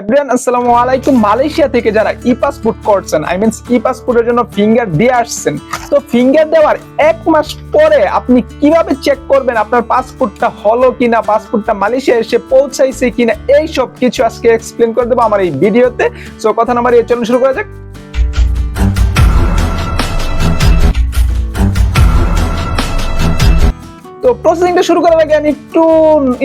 Everyone আসসালামু আলাইকুম। Malaysia থেকে যারা ই পাসপোর্ট করছেন আই মিনস ই পাসপোর্টের জন্য ফিঙ্গার দিয়ে আসছেন, তো ফিঙ্গার দেওয়ার এক মাস পরে আপনি কীভাবে চেক করবেন আপনার পাসপোর্টটা হলো কিনা, পাসপোর্টটা মালয়েশিয়া এসে পৌঁছাইছে কিনা এই সব কিছু আজকে এক্সপ্লেন করে দেবো আমার এই ভিডিওতে। সো কথা নাম্বার এই চলুন শুরু করা যাক। তো প্রসেসিংটা শুরু করার আগে আমি একটু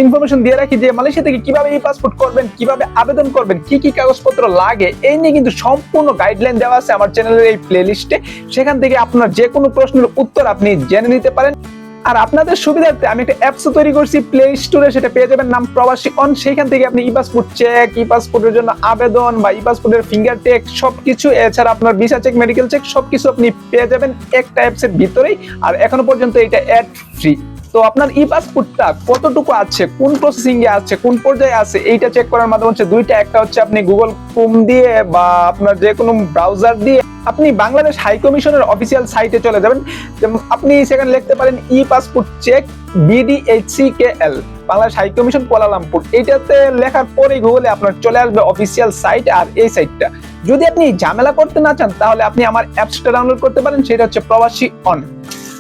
ইনফরমেশন দিয়ে রাখি যে মালয়েশিয়া থেকে কীভাবে এই পাসপোর্ট করবেন, কীভাবে আবেদন করবেন, কি কি কাগজপত্র লাগে, এই নিয়ে কিন্তু সম্পূর্ণ গাইডলাইন দেওয়া আছে আমার চ্যানেলের এই প্লেলিস্টে সেখান থেকে আপনার যে কোনো প্রশ্নের উত্তর আপনি জেনে নিতে পারেন। আর আপনাদের সুবিধার্থে আমি একটা অ্যাপস তৈরি করছি প্লে স্টোরে সেটা পেয়ে যাবেন, নাম প্রবাসী অন সেইখান থেকে আপনি ই পাসপোর্ট চেক ই পাসপোর্টের জন্য আবেদন বা ই পাসপোর্টের ফিঙ্গার টেক সবকিছু, এছাড়া আপনার ভিসা চেক মেডিকেল চেক সবকিছু আপনি পেয়ে যাবেন একটা অ্যাপসের ভিতরেই। আর এখনও পর্যন্ত এটা অ্যাড ফ্রি তো আপনার ই পাসপোর্টটা কতটুকু আছে? কোন প্রসেসিং এ আছে? কোন পর্যায়ে আছে? এইটা চেক করার মাধ্যমে হচ্ছে দুইটা, একটা হচ্ছে আপনি গুগল ক্রোম দিয়ে বা আপনার যে কোনো ব্রাউজার দিয়ে আপনি বাংলাদেশ হাই কমিশনের অফিসিয়াল সাইটে চলে যাবেন। আপনি সেখানে লিখতে পারেন E passport check BDHC K L Bangladesh high commission Kuala Lumpur এইটাতে লেখার পরেই গুগলে আপনার চলে আসবে অফিসিয়াল সাইট আর এই সাইটটা যদি আপনি ঝামেলা করতে না চান, তাহলে আপনি আমার অ্যাপসটা ডাউনলোড করতে পারেন, সেটা হচ্ছে প্রবাসী অন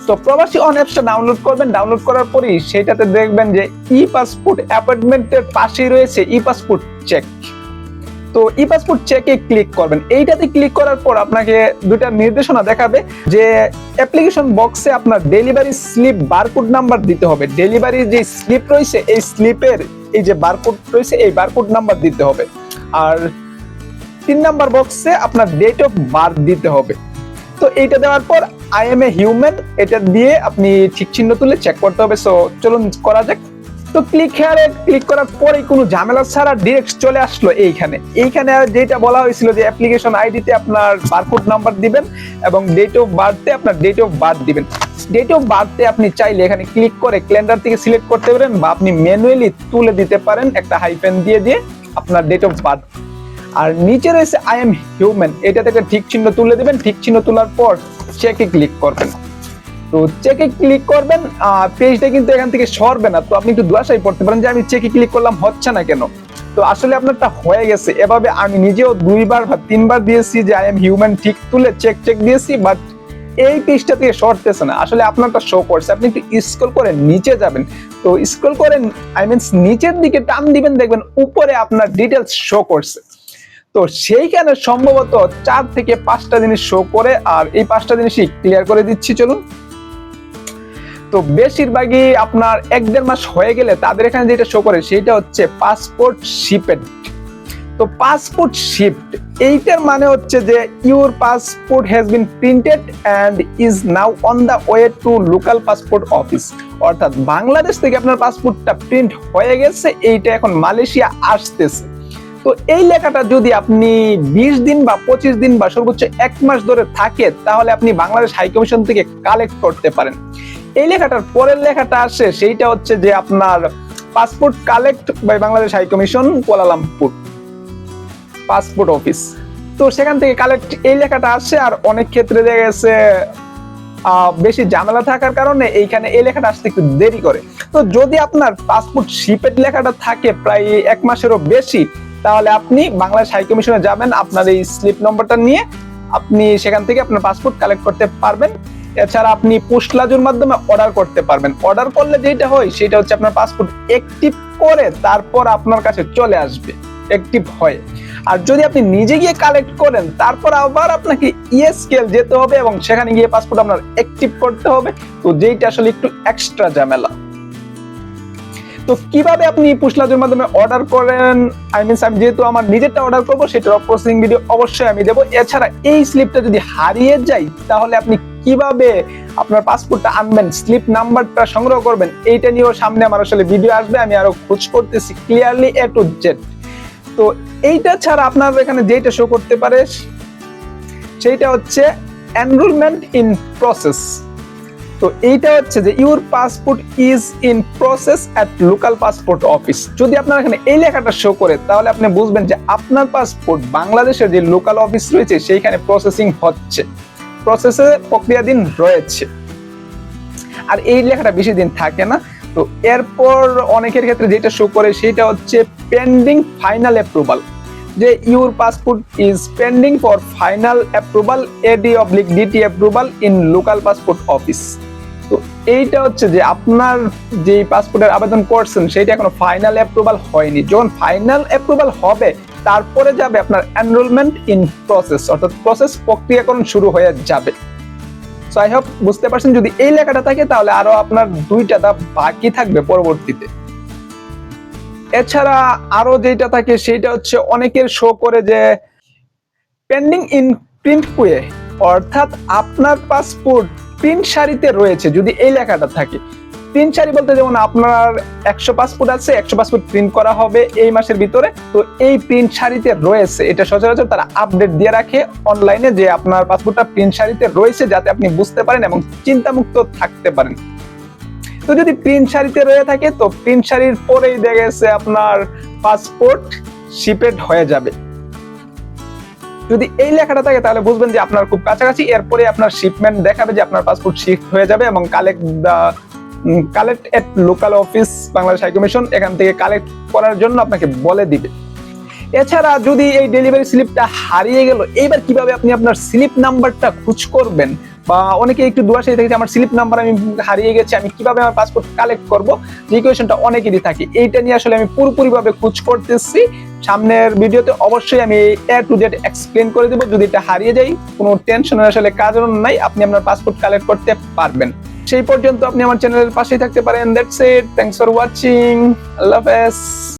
তো প্রবাসী অন অ্যাপসটা ডাউনলোড করবেন। ডাউনলোড করার পরেই সেটাতে দেখবেন যে ই পাসপোর্ট অ্যাপয়েন্টমেন্টের পাশেই রয়েছে ই পাসপোর্ট চেক তো ই পাসপোর্ট চেকে ক্লিক করবেন। এইটাতে ক্লিক করার পর আপনাকে দুটা নির্দেশনা দেখাবে যে অ্যাপ্লিকেশন বক্সে আপনার ডেলিভারি স্লিপ বারকোড নাম্বার দিতে হবে। ডেলিভারি যে স্লিপ রয়েছে, এই স্লিপের এই যে বারকোড রয়েছে, এই বারকোড নাম্বার দিতে হবে। আর তিন নাম্বার বক্সে আপনার ডেট অফ বার্থ দিতে হবে। তো এইটা দেওয়ার পর আই এম এ হিউম্যান এটা দিয়ে আপনি ঠিক চিহ্ন তুলে চেক করতে হবে সো চলুন করা যাক। তো ক্লিক হেয়ারে ক্লিক করার পরেই কোনো ঝামেলা ছাড়া ডিরেক্ট চলে আসলো এইখানে। এইখানে যেটা বলা হয়েছিল যে অ্যাপ্লিকেশন আইডিতে আপনার বারকোড নাম্বার দিবেন এবং ডেট অফ বার্থে আপনার ডেট অফ বার্থ দিবেন। ডেট অফ বার্থে আপনি চাইলে এখানে ক্লিক করে ক্যালেন্ডার থেকে সিলেক্ট করতে পারেন বা আপনি ম্যানুয়ালি তুলে দিতে পারেন একটা হাইপেন দিয়ে দিয়ে আপনার ডেট অফ বার্থ আর নিচে রয়েছে আই এম হিউম্যান এটা থেকে ঠিক চিহ্ন তুলে দিবেন। ঠিক চিহ্ন তোলার পর চেকে ক্লিক করবেন। তো চেকে ক্লিক করবেন পেজটা কিন্তু এখান থেকে সরবে না। তো আপনি একটু দুয়াশাই পড়তে পারেন যে, আমি চেকে ক্লিক করলাম, হচ্ছে না কেন? তো আসলে আপনারটা হয়ে গেছে। এভাবে আমি নিজেও দুইবার বা তিনবার দিয়েছি যে আই এম হিউম্যান ঠিক তুলে চেক চেক দিয়েছি বাট এই পেজটা থেকে সরতেছে না। আসলে আপনারটা শো করছে। আপনি একটু স্ক্রল করে নিচে যাবেন। তো স্ক্রল করে আই মিনস নিচের দিকে টান দিবেন, দেখবেন উপরে আপনার ডিটেলস শো করছে। তো সেইখানে সম্ভবত চার থেকে পাঁচটা জিনিস শো করে, আর এই পাঁচটা জিনিসই ক্লিয়ার করে দিচ্ছি, চলুন। তো বেশিরভাগই আপনার এক দেড় মাস হয়ে গেলে তাদের এখানে যেটা শো করে সেটা হচ্ছে পাসপোর্ট শিপেড তো পাসপোর্ট শিফট এইটার মানে হচ্ছে যে your passport has been printed and is now on the way to local passport office অর্থাৎ বাংলাদেশ থেকে আপনার পাসপোর্টটা প্রিন্ট হয়ে গেছে, এইটা এখন মালয়েশিয়া আসতেছে। তো এই লেখাটা যদি আপনি বিশ দিন বা পঁচিশ দিন বা সর্বোচ্চ এক মাস ধরে থাকে, তাহলে আপনি বাংলাদেশ হাই কমিশন থেকে কালেক্ট করতে পারেন। এই লেখাটার পরের লেখাটা আসে, সেইটা হচ্ছে যে আপনার passport collect by Bangladesh high commission Kuala Lumpur passport office তো সেখান থেকে কালেক্ট এই লেখাটা আসে, আর অনেক ক্ষেত্রে দেখা গেছে বেশি ঝামেলা থাকার কারণে এইখানে এই লেখাটা আসতে একটু দেরি করে। তো যদি আপনার পাসপোর্ট শিপের লেখাটা থাকে প্রায় এক মাসেরও বেশি তাহলে আপনি বাংলাদেশ হাই কমিশনে যাবেন, আপনার এই স্লিপ নম্বরটা নিয়ে আপনি সেখান থেকে আপনার পাসপোর্ট কালেক্ট করতে পারবেন। এছাড়া আপনি পোস্ট লাজুর মাধ্যমে অর্ডার করতে পারবেন। অর্ডার করলে যেটা হয়, সেটা হচ্ছে আপনার পাসপোর্ট অ্যাক্টিভ করে তারপর আপনার কাছে চলে আসবে। অ্যাক্টিভ হয়। আর যদি আপনি নিজে গিয়ে কালেক্ট করেন, তারপর আবার আপনাকে ইএসকেল যেতে হবে এবং সেখানে গিয়ে পাসপোর্ট আপনার অ্যাক্টিভ করতে হবে। তো যেইটা আসলে একটু এক্সট্রা ঝামেলা। তো কীভাবে আপনি পুষলাজের মাধ্যমে অর্ডার করেন? আই মিনস আমি যেহেতু আমার নিজেরটা অর্ডার করব, সেটার প্রসেসিং ভিডিও অবশ্যই আমি দেবো। এছাড়া এই স্লিপটা যদি হারিয়ে যায়, তাহলে আপনি কীভাবে আপনার পাসপোর্টটা আনবেন স্লিপ নাম্বারটা সংগ্রহ করবেন, এইটা নিয়েও সামনে আমার আসলে ভিডিও আসবে, আমি আরও খোঁজ করতেছি ক্লিয়ারলি এ টু জেড তো এইটা ছাড়া আপনার এখানে যেটা শো করতে পারে, সেইটা হচ্ছে এনরোলমেন্ট ইন প্রসেস তো এইটা হচ্ছে যে your passport is in process at local passport office যদি আপনার এখানে এই লেখাটা শো করে, তাহলে আপনি বুঝবেন যে আপনার পাসপোর্ট বাংলাদেশের যে লোকাল অফিস রয়েছে, সেইখানে প্রসেসিং হচ্ছে। প্রসেসে প্রক্রিয়াধীন রয়েছে। আর এই লেখাটা বেশি দিন থাকে না। তো এরপর অনেকের ক্ষেত্রে যেটা শো করে, সেটা হচ্ছে পেন্ডিং ফাইনাল অ্যাপ্রুভাল যে your passport is pending for final approval AD oblique DT approval in local passport office তো এইটা হচ্ছে যে আপনার যে পাসপোর্টের আবেদন করছেন সেটা এখনও ফাইনাল অ্যাপ্রুভাল হয়নি। যখন ফাইনাল অ্যাপ্রুভাল হবে, তারপরে যাবে আপনার এনরোলমেন্ট ইন প্রসেস অর্থাৎ প্রসেস প্রক্রিয়াকরণ শুরু হয়ে যাবে। সো আই হোপ বুঝতে পারছেন, যদি এই লেখাটা থাকে, তাহলে আরও আপনার দুইটা ধাপ বাকি থাকবে পরবর্তীতে। এছাড়া আরও যেটা থাকে সেটা হচ্ছে অনেকের শো করে যে পেন্ডিং ইন প্রিন্ট কুয়ে, অর্থাৎ আপনার পাসপোর্ট প্রিন্ট সারিতে রয়েছে, যদি এই লেখাটা থাকে। প্রিন্ট সারি বলতে যেমন আপনার একশো পাসপোর্ট আছে, একশো পাসপোর্ট প্রিন্ট করা হবে এই মাসের ভিতরে। তো এই প্রিন্ট সারিতে রয়েছে, এটা সচরাচর তারা আপডেট দিয়ে রাখে অনলাইনে যে আপনার পাসপোর্টটা প্রিন্ট সারিতে রয়েছে যাতে আপনি বুঝতে পারেন এবং চিন্তামুক্ত থাকতে পারেন। তো যদি প্রিন্ট সারিতে রয়ে থাকে, তো প্রিন্ট সারির পরেই দেখা গেছে আপনার পাসপোর্ট শিপেড হয়ে যাবে। যদি এই লেখাটা থাকে, তাহলে বুঝবেন যে আপনার খুব কাছাকাছি। এরপরে আপনার শিপমেন্ট দেখাবে যে আপনার পাসপোর্ট শিফট হয়ে যাবে এবং collect the collect at local office Bangladesh high commission এখান থেকে কালেক্ট করার জন্য আপনাকে বলে দিবে। এছাড়া যদি এই ডেলিভারি স্লিপটা হারিয়ে গেল, এইবার কীভাবে আপনি আপনার স্লিপ নাম্বারটা খুঁজ করবেন? বা অনেকে একটু দুয়াশাই থাকে যে, আমার স্লিপ নাম্বার আমি হারিয়ে গেছে, আমি কীভাবে আমার পাসপোর্ট কালেক্ট করব? যে কোয়েশনটা অনেকেরই থাকে। এইটা নিয়ে আসলে আমি পুরোপুরি ভাবে খোঁজ করতেছি। সামনের ভিডিওতে অবশ্যই আমি এ টু জেড এক্সপ্লেন করে দেবো। যদি এটা হারিয়ে যাই কোনো টেনশন আসলে কারণ নাই, আপনি আপনার পাসপোর্ট কালেক্ট করতে পারবেন। সেই পর্যন্ত আপনি আমার চ্যানেলের পাশেই থাকতে পারেন। That's it thanks for watching আল্লাহ হাফেজ